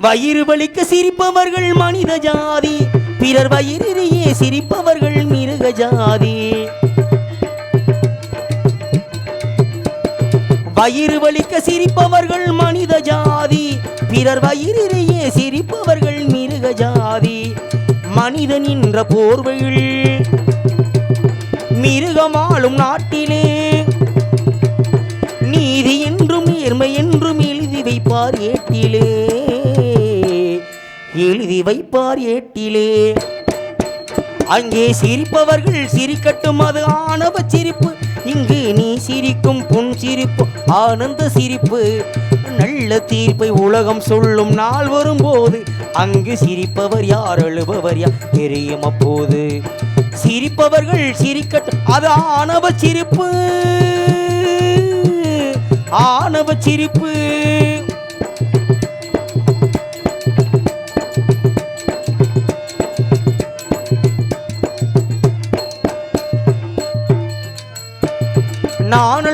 வயிறு வலிக்க சிரிப்பவர்கள் மனித ஜாதி. பிறர் வயிறிலேயே சிரிப்பவர்கள் மிருக ஜாதி. வயிறு வலிக்க சிரிப்பவர்கள் மனித ஜாதி. பிறர் வயிறிலேயே சிரிப்பவர்கள் மிருக ஜாதி. மனிதன் என்ற போர்வையில் மிருகமாளும் நாட்டிலே. நீதி என்றும் நேர்மை என்றும் எழுதி வைப்பார் ஏட்டிலே. எழுதி வைப்பார் ஏட்டிலே. அங்கே சிரிப்பவர்கள் சிரிக்கட்டும் அது ஆணவ சிரிப்பு. இங்கு நீ சிரிக்கும் புன் சிரிப்பு ஆனந்த சிரிப்பு. நல்ல தீர்ப்பை உலகம் சொல்லும் நாள் வரும்போது அங்கு சிரிப்பவர் யார் அழுபவர் யார் தெரியும் அப்போது. சிரிப்பவர்கள் சிரிக்கட்டும் அது ஆணவ சிரிப்பு. ஆணவ சிரிப்பு.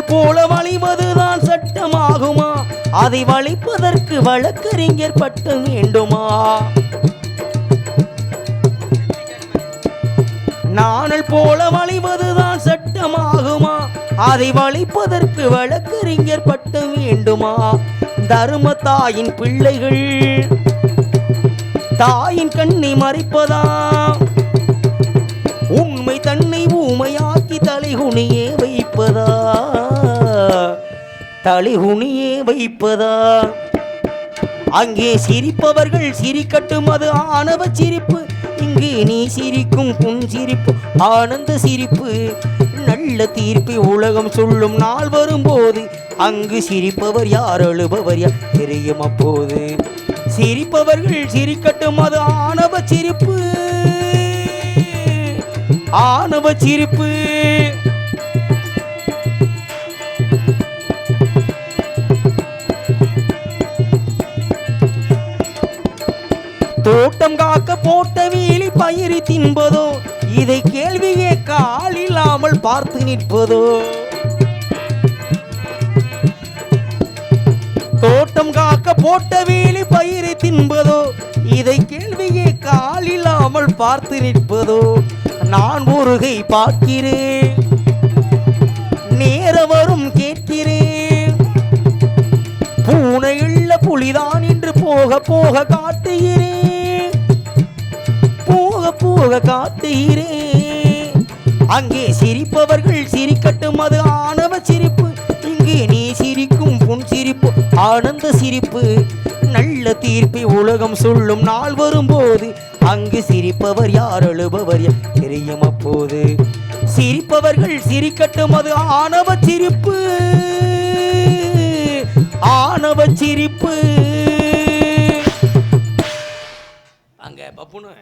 நாணல் போல வழிவதுதான் சட்டமாகுமா? அதை வழிப்பதற்கு வழக்கறிஞர் பட்டம் வேண்டுமா நாணல் போல வழிவதுதான் சட்டமாகுமா? அதை வழிப்பதற்கு வழக்கறிஞர் பட்டம் வேண்டுமா தர்ம தாயின் பிள்ளைகள் தாயின் கண்ணை மறைப்பதா? உண்மை தன்னை ஊமையாக்கி தலைகுனியே வை தலைகுனியே வைப்பதா? அங்கே சிரிப்பவர்கள் சிரிக்கட்டும் அது ஆணவ சிரிப்பு. இங்கு நீ சிரிக்கும் புன் சிரிப்பு ஆனந்த சிரிப்பு. நல்ல தீர்ப்பை உலகம் சொல்லும் நாள் வரும்போது அங்கு சிரிப்பவர் யார் அழுபவர் யார் தெரியும் அப்போது. சிரிப்பவர்கள் சிரிக்கட்டும் அது ஆணவ சிரிப்பு. ஆணவ சிரிப்பு. தோட்டம் காக்க போட்ட வீலி பயிரி தின்பதோ? இதை கேள்வியே கால் இல்லாமல் பார்த்து நிற்பதோ? தோட்டம் காக்க போட்ட வீலி பயிரை தின்பதோ? இதை கேள்வியே கால் இல்லாமல் பார்த்து நிற்பதோ? நான் முருகை பார்க்கிறேன். நேரவரும் கேட்கிறேன். பூனையுள்ள புலிதான் என்று போக போக காட்டுகிறேன். போக காத்துகிறேன் அங்கே சிரிப்பவர்கள் சிரிக்கட்டும் அது ஆணவ சிரிப்பு. இங்கே நீ சிரிக்கும் புன் சிரிப்பு ஆனந்த சிரிப்பு. நல்ல தீர்ப்பை உலகம் சொல்லும் நாள் வரும்போது அங்கு சிரிப்பவர் யார் அழுபவர் யார் தெரியும் அப்போது. சிரிப்பவர்கள் சிரிக்கட்டும் அது ஆணவ சிரிப்பு. ஆணவ சிரிப்பு. அங்க பப்புனு.